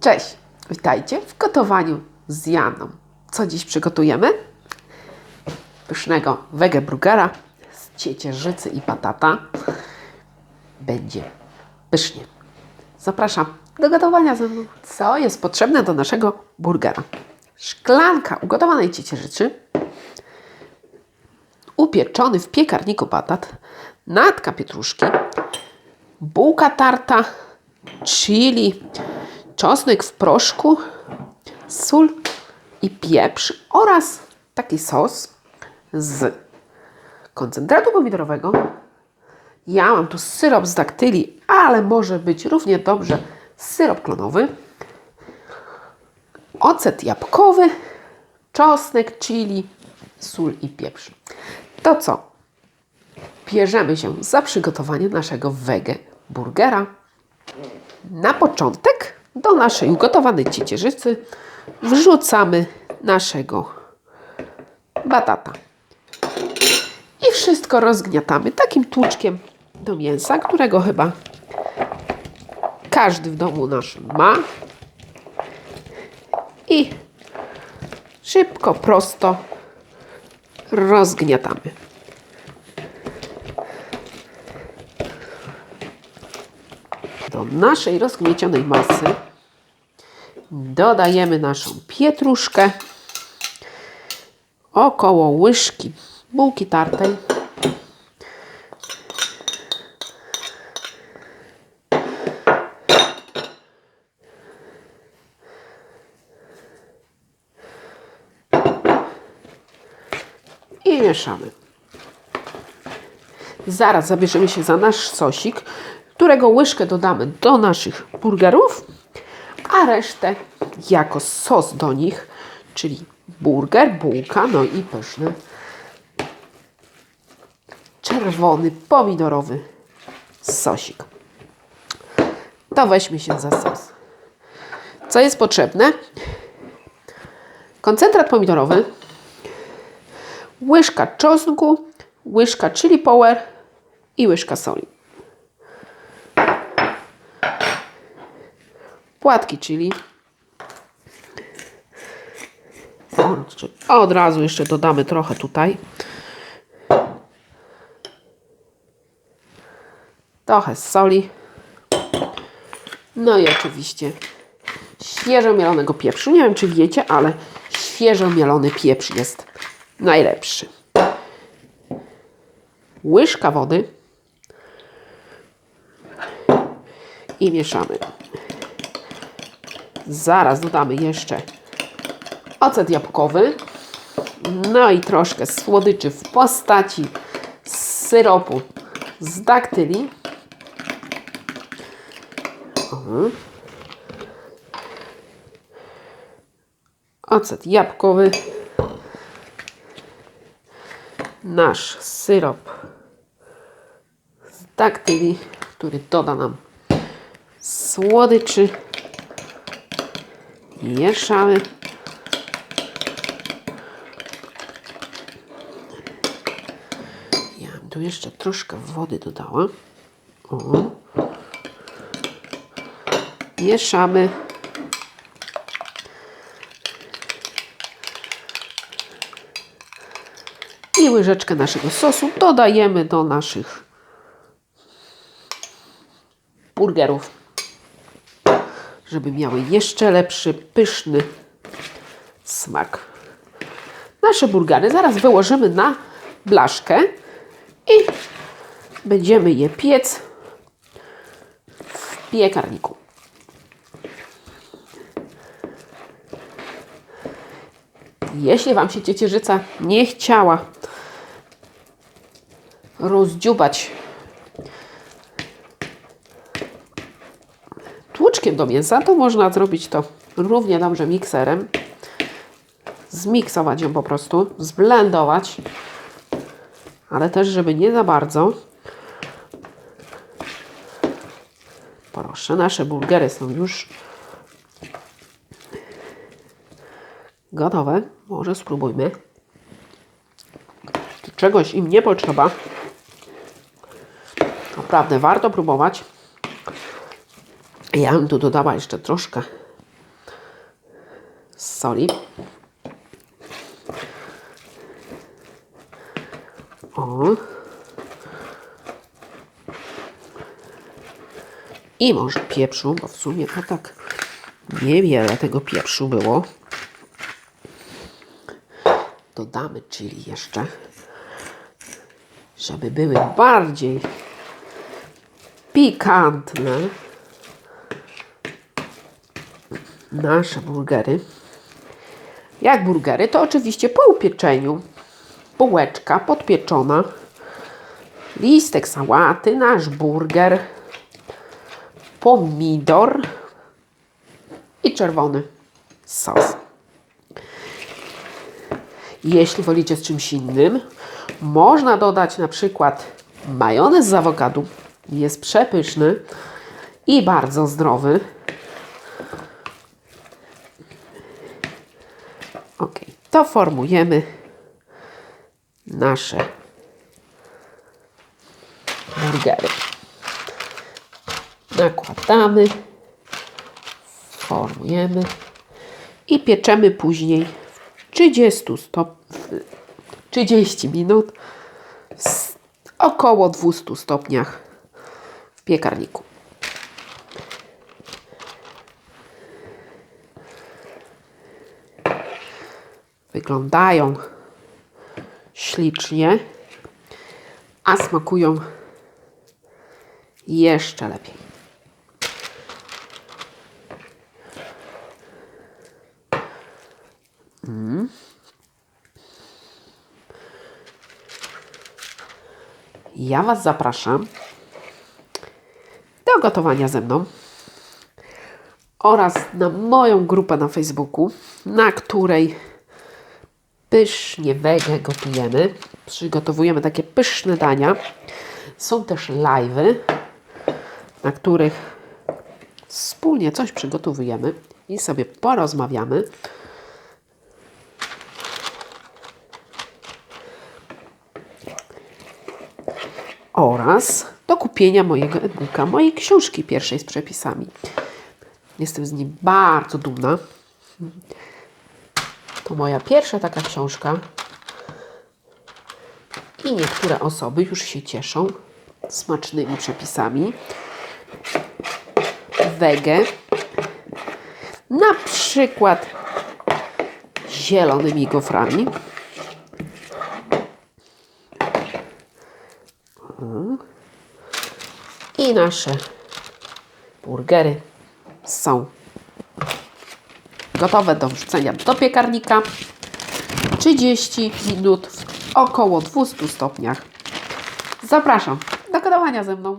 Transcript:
Cześć, witajcie w gotowaniu z Janą. Co dziś przygotujemy? Pysznego wegebrugera z ciecierzycy i patata. Będzie pysznie. Zapraszam do gotowania ze mną. Co jest potrzebne do naszego burgera? Szklanka ugotowanej ciecierzycy, upieczony w piekarniku patat, natka pietruszki, bułka tarta, chili, czosnek w proszku, sól i pieprz oraz taki sos z koncentratu pomidorowego. Ja mam tu syrop z daktyli, ale może być równie dobrze syrop klonowy, ocet jabłkowy, czosnek, chili, sól i pieprz. To co? Bierzemy się za przygotowanie naszego wege burgera. Na początek do naszej ugotowanej ciecierzycy wrzucamy naszego batata. I wszystko rozgniatamy takim tłuczkiem do mięsa, którego chyba każdy w domu naszym ma. I szybko, prosto rozgniatamy. Naszej rozgniecionej masy. Dodajemy naszą pietruszkę, około łyżki bułki tartej, i mieszamy. Zaraz zabierzemy się za nasz sosik, którego łyżkę dodamy do naszych burgerów, a resztę jako sos do nich, czyli burger, bułka, no i pyszny czerwony, pomidorowy sosik. To weźmy się za sos. Co jest potrzebne? Koncentrat pomidorowy, łyżka czosnku, łyżka chili power i łyżka soli. Płatki chili. Od razu jeszcze dodamy trochę tutaj. Trochę soli. No i oczywiście świeżo mielonego pieprzu. Nie wiem, czy wiecie, ale świeżo mielony pieprz jest najlepszy. Łyżka wody i mieszamy. Zaraz dodamy jeszcze ocet jabłkowy. No i troszkę słodyczy w postaci syropu z daktyli. Mhm. Ocet jabłkowy. Nasz syrop z daktyli, który doda nam słodyczy. Mieszamy. Ja tu jeszcze troszkę wody dodała. O. Mieszamy. I łyżeczkę naszego sosu dodajemy do naszych burgerów, żeby miały jeszcze lepszy, pyszny smak. Nasze burgery zaraz wyłożymy na blaszkę i będziemy je piec w piekarniku. Jeśli Wam się ciecierzyca nie chciała rozdziubać do mięsa, to można zrobić to równie dobrze mikserem. Zmiksować ją po prostu, zblendować, ale też, żeby nie za bardzo. Proszę, nasze burgery są już gotowe. Może spróbujmy. Czegoś im nie potrzeba. Naprawdę warto próbować. Ja bym tu dodała jeszcze troszkę soli. O. I może pieprzu, bo w sumie to tak niewiele tego pieprzu było. Dodamy chili jeszcze, żeby były bardziej pikantne nasze burgery. Jak burgery, to oczywiście po upieczeniu bułeczka podpieczona, listek sałaty, nasz burger, pomidor i czerwony sos. Jeśli wolicie z czymś innym, można dodać na przykład majonez z awokado. Jest przepyszny i bardzo zdrowy. To formujemy nasze burgery. Nakładamy, formujemy i pieczemy później w 30 stop 30 minut około 200 stopniach w piekarniku. Wyglądają ślicznie, a smakują jeszcze lepiej. Ja Was zapraszam do gotowania ze mną oraz na moją grupę na Facebooku, na której pysznie wege gotujemy. Przygotowujemy takie pyszne dania. Są też live'y, na których wspólnie coś przygotowujemy i sobie porozmawiamy. oraz do kupienia mojego e-booka, mojej książki pierwszej z przepisami. Jestem z niej bardzo dumna. To moja pierwsza taka książka. I niektóre osoby już się cieszą smacznymi przepisami. Wege. Na przykład zielonymi goframi. I nasze burgery są gotowe do wrzucenia do piekarnika. 30 minut w około 200 stopniach. Zapraszam do gotowania ze mną.